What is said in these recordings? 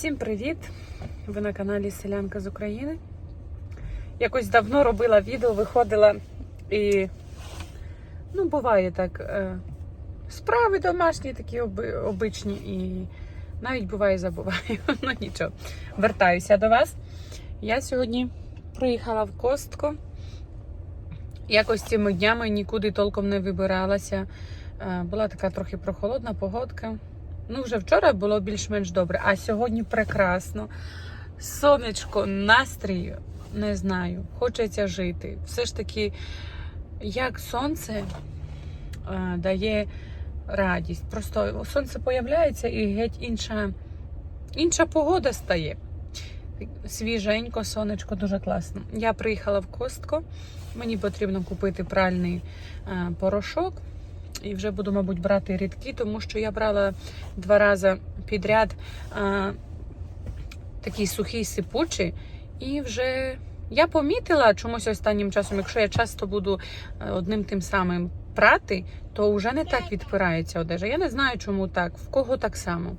Всім привіт! Ви на каналі Селянка з України. Якось давно робила відео, виходила і, ну, буває так, е, справи домашні, такі оби, обичні, і навіть буває забуваю. Ну нічого, вертаюся до вас. Я сьогодні приїхала в Костко. Якось цими днями нікуди толком не вибиралася. Е, Була така трохи прохолодна погодка. Ну, вже вчора було більш-менш добре, а сьогодні прекрасно. Сонечко, настрій, не знаю, хочеться жити. Все ж таки, як сонце е, дає радість. Просто сонце появляється і геть інша, інша погода стає. Свіженько, сонечко, дуже класно. Я приїхала в Костко. Мені потрібно купити пральний е, порошок. І вже буду, мабуть, брати рідкі, тому що я брала два рази підряд а, такий сухий сипучий. І вже я помітила чомусь останнім часом, якщо я часто буду е, одним тим самим прати, то вже не так відпирається одежа. Я не знаю, чому так, в кого так само.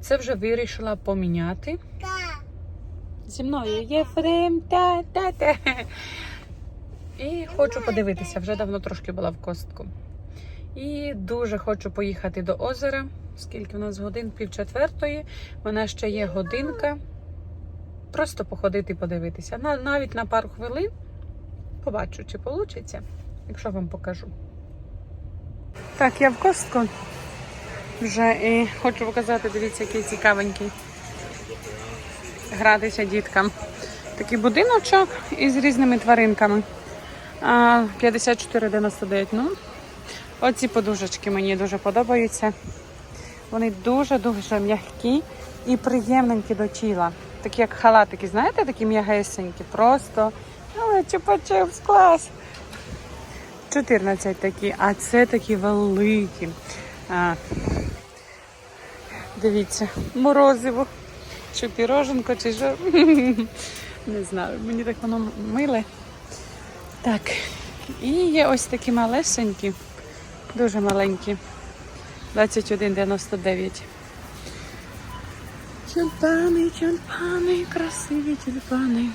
Це вже вирішила поміняти. Зі мною Єфрем, та-та-та. І хочу подивитися, вже давно трошки була в костку. І дуже хочу поїхати до озера, скільки в нас годин, пів четвертої. У мене ще є годинка. Просто походити подивитися. Навіть на пару хвилин побачу, чи вийде, якщо вам покажу. Так, я в костку вже і хочу показати, дивіться, який цікавенький. Гратися діткам. Такий будиночок із різними тваринками. А, 54,99. Ну, Оці подушечки мені дуже подобаються. Вони дуже-дуже м'які і приємненькі до тіла. Такі як халатики, знаєте, такі м'ягесенькі. Просто але чупа-чупс, клас. 14 такі, а це такі великі. А, дивіться, морозиво. Чи піроженко, чи що. Не знаю, мені так воно миле. Так, і є ось такі малесенькі. Дуже маленькі. 21,99. Тюльпани, тюльпани, красиві тюльпани.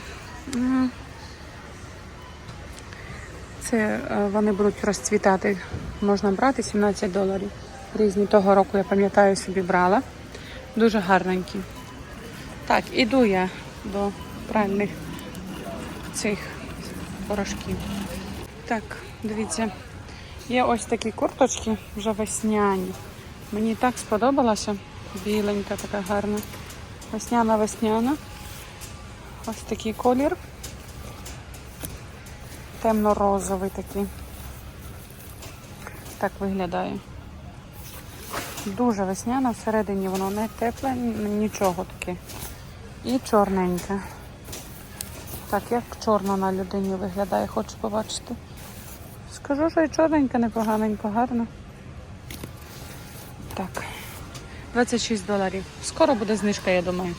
Це е, вони будуть розцвітати. Можна брати 17 доларів. Різні того року, я пам'ятаю, собі брала. Дуже гарненькі. Так, іду я до пральних цих порошків. Так, дивіться. Є ось такі курточки вже весняні. Мені так сподобалося. Біленька така гарна. Весняна весняна. Ось такий колір. Темно-розовий такий. Так виглядає. Дуже весняна, всередині воно не тепле, нічого таке. І чорненьке. Так, як чорно на людині виглядає, хочу побачити. Скажу, що і чорненька, непоганенько, гарно. Так, 26 доларів. Скоро буде знижка, я думаю.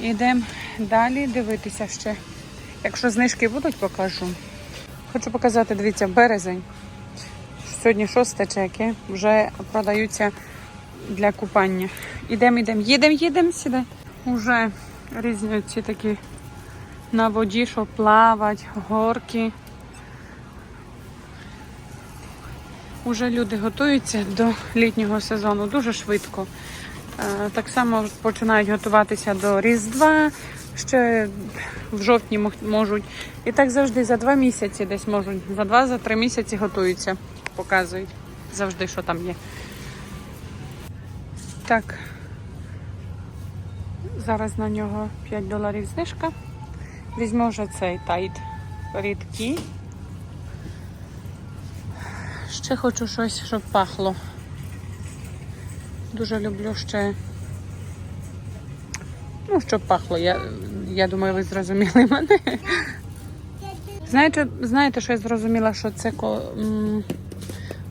Йдемо далі дивитися ще. Якщо знижки будуть, покажу. Хочу показати, дивіться, березень. Сьогодні 6 чеки, вже продаються для купання. Ідемо, ідемо, їдемо, їдемо сюди. Уже різні ці такі на воді, що плавать, горки. Уже люди готуються до літнього сезону дуже швидко. Е, Так само починають готуватися до Різдва, ще в жовтні можуть. І так завжди за два місяці десь можуть. За два, за три місяці готуються, показують завжди, що там є. Так. Зараз на нього 5 доларів знижка. Візьму вже цей тайт рідкий. Ще хочу щось, щоб пахло. Дуже люблю ще. Ну, щоб пахло. Я, я думаю, ви зрозуміли мене. Знаєте, знаєте, що я зрозуміла, що це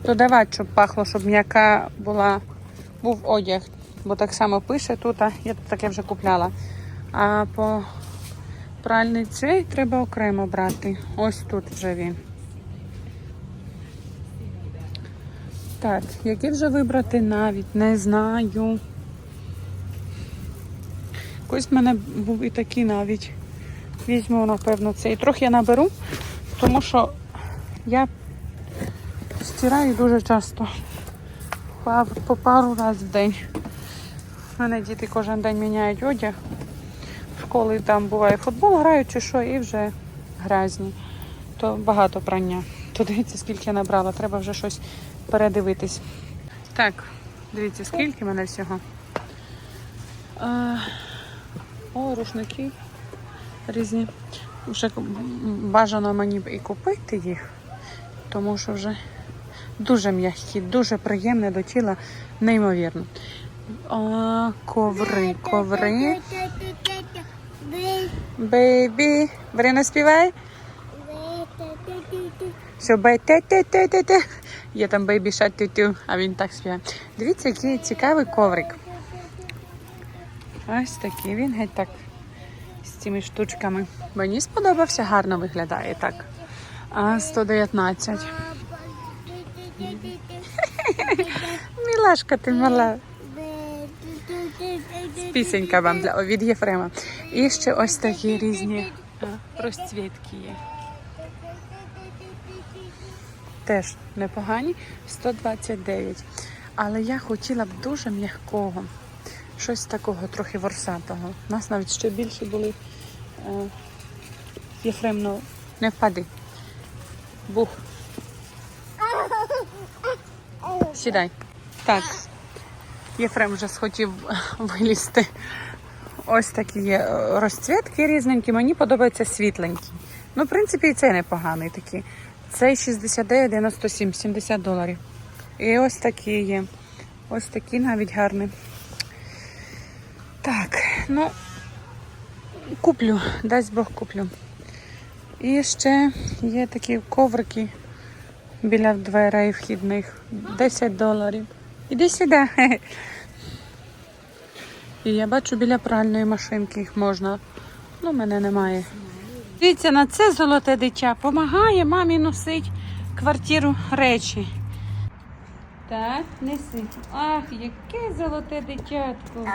додавати, щоб пахло, щоб м'яка була, був одяг. Бо так само пише тут, а я таке вже купляла. А по пральний цей треба окремо брати. Ось тут вже він. Так, які вже вибрати навіть не знаю. Ось в мене був і такий навіть. Візьму, напевно, цей. Трохи я наберу, тому що я стираю дуже часто. По пару разів в день. У мене діти кожен день міняють одяг. В школі там буває футбол грають чи що, і вже грязні. То багато прання. То дивіться, скільки я набрала. Треба вже щось передивитись. Так, дивіться, скільки в мене всього. А, о, рушники різні. Вже бажано мені б і купити їх, тому що вже дуже м'які, дуже приємне до тіла, неймовірно. А, коври, коври. Бейбі. Брина співай. Що бей те те те те те Є там бейбі шат тю тю а він так співає. Дивіться, який цікавий коврик. Ось такий він геть так з цими штучками. Мені сподобався, гарно виглядає так. А 119. Мілашка, ти мала. Пісенька вам для від Єфрема. І ще ось такі різні розцвітки є. Теж непогані, 129. Але я хотіла б дуже м'якого, щось такого трохи ворсатого. У нас навіть ще більше були. Е, Єфрем, ну не впади. Бух. Сідай. Так. Єфрем вже схотів вилізти. Ось такі є е, розцвітки різненькі. Мені подобаються світленькі. Ну, в принципі, і цей непоганий такий. Цей 69, 97, 70 доларів. І ось такі є. Ось такі навіть гарні. Так, ну, куплю, дасть Бог куплю. І ще є такі коврики біля дверей вхідних. 10 доларів. Іди сюди. І я бачу біля пральної машинки їх можна. Ну, мене немає. Дивіться, на це золоте дитя помагає мамі носить квартиру речі. Так, неси. Ах, яке золоте дитятко.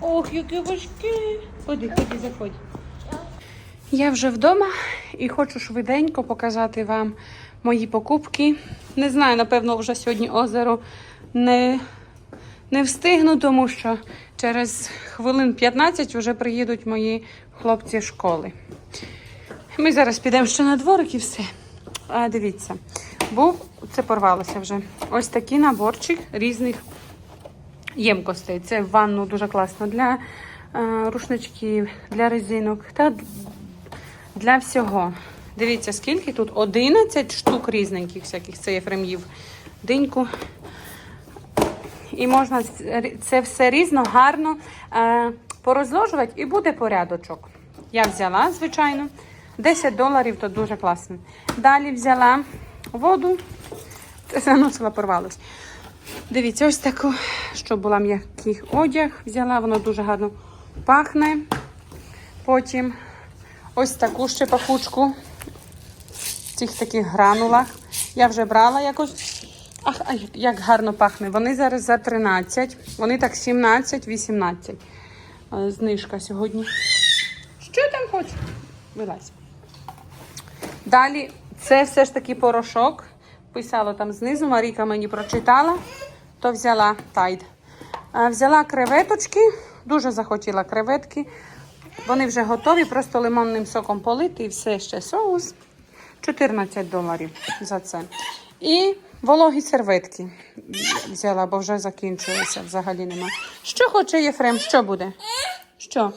Ох, яке важке. Ходи, ходи, заходь. Я вже вдома і хочу швиденько показати вам мої покупки. Не знаю, напевно, вже сьогодні озеро не, не встигну, тому що через хвилин 15 вже приїдуть мої хлопці з школи. Ми зараз підемо ще на дворик і все. А, дивіться, був, це порвалося вже. Ось такий наборчик різних ємкостей. Це в ванну дуже класно для е, рушничків, для резинок та для всього. Дивіться, скільки тут 11 штук різненьких всяких. Це Єфрем їв диньку. І можна це все різно, гарно е, порозложувати і буде порядочок. Я взяла, звичайно. 10 доларів то дуже класно. Далі взяла воду. Це заносила, порвалось. Дивіться, ось таку, щоб була м'який одяг. Взяла, воно дуже гарно пахне. Потім ось таку ще пахучку в цих таких гранулах. Я вже брала якось. Ах, як гарно пахне. Вони зараз за 13, вони так 17-18. Е, Знижка сьогодні. Що там хочеш? Вилазь. Далі це все ж таки порошок. Писало там знизу, Маріка мені прочитала, то взяла тайд. Взяла креветочки, дуже захотіла креветки. Вони вже готові, просто лимонним соком полити і все ще соус. 14 доларів за це. І вологі серветки взяла, бо вже закінчилися, взагалі нема. Що хоче Єфрем? Що буде? Що?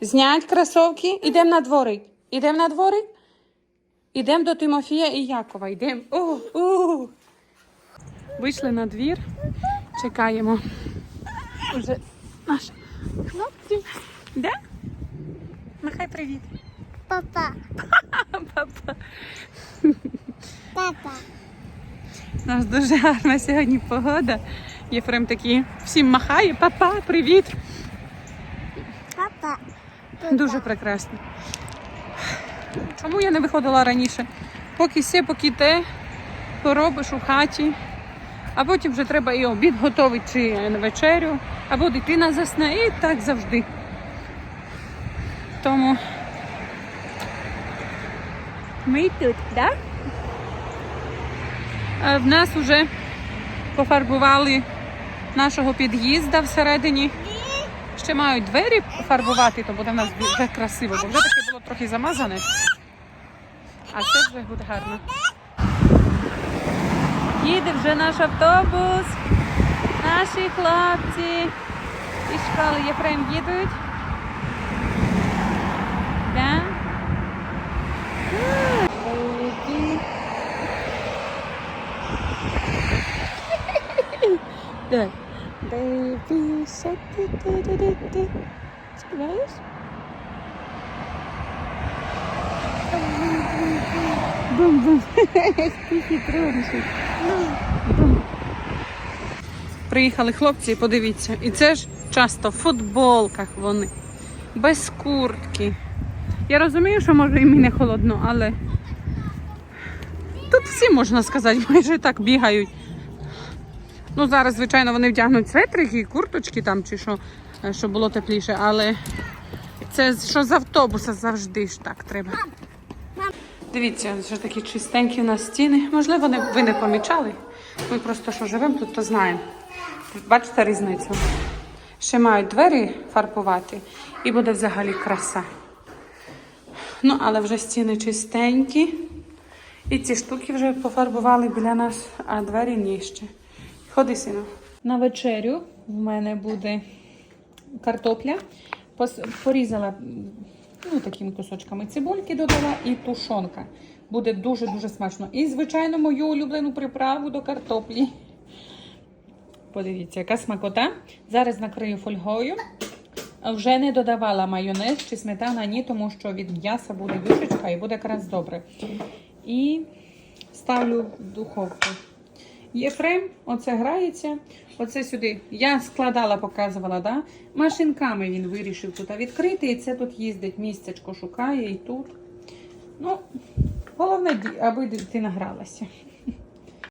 Знять кросовки, ідемо на дворик. Ідемо на дворик? Ідемо до Тимофія і Якова. Йдемо. Вийшли на двір, чекаємо. Уже наш хлопці. Де? Махай привіт. Папа, Папа. папа. У нас дуже гарна сьогодні погода. Єфрем такий всім махає. Папа, привіт. Папа. Дуже прекрасно. Чому я не виходила раніше? Поки все, поки те, поробиш у хаті, а потім вже треба і обід готувати, чи вечерю, або дитина засне, і так завжди. Тому Ми тут, да? е, в нас вже пофарбували нашого під'їзда всередині. Ще мають двері пофарбувати, то буде в нас вже красиво, бо вже таке трохи замазане. А це вже буде гарно. Їде вже наш автобус. Наші хлопці із школи Єфрем їдуть. Да? Так. Baby shark, ти, ти, ти, ти, ти. Співаєш? Бум-бум. Ти хитрунчик. Приїхали хлопці, подивіться. І це ж часто в футболках вони, без куртки. Я розумію, що може і мені холодно, але тут всі, можна сказати, майже так бігають. Ну, зараз, звичайно, вони вдягнуть светрики курточки там, чи що, е, щоб було тепліше, але це що з автобуса завжди ж так треба. Дивіться, що такі чистенькі у нас стіни. Можливо, ви не помічали. Ми просто що живемо тут, то знаємо. Бачите різницю? Ще мають двері фарбувати і буде взагалі краса. Ну, але вже стіни чистенькі. І ці штуки вже пофарбували біля нас, а двері ні ще. Ходи, сину. На вечерю в мене буде картопля. Порізала ну, такими кусочками цибульки додала і тушонка. Буде дуже-дуже смачно. І, звичайно, мою улюблену приправу до картоплі. Подивіться, яка смакота. Зараз накрию фольгою. Вже не додавала майонез чи сметана, ні, тому що від м'яса буде юшечка і буде якраз добре. І ставлю в духовку. Єфрем, оце грається. Оце сюди. Я складала, показувала, да? машинками він вирішив тут відкрити. І це тут їздить, місцечко шукає і тут. Ну, головне, аби дитина гралася.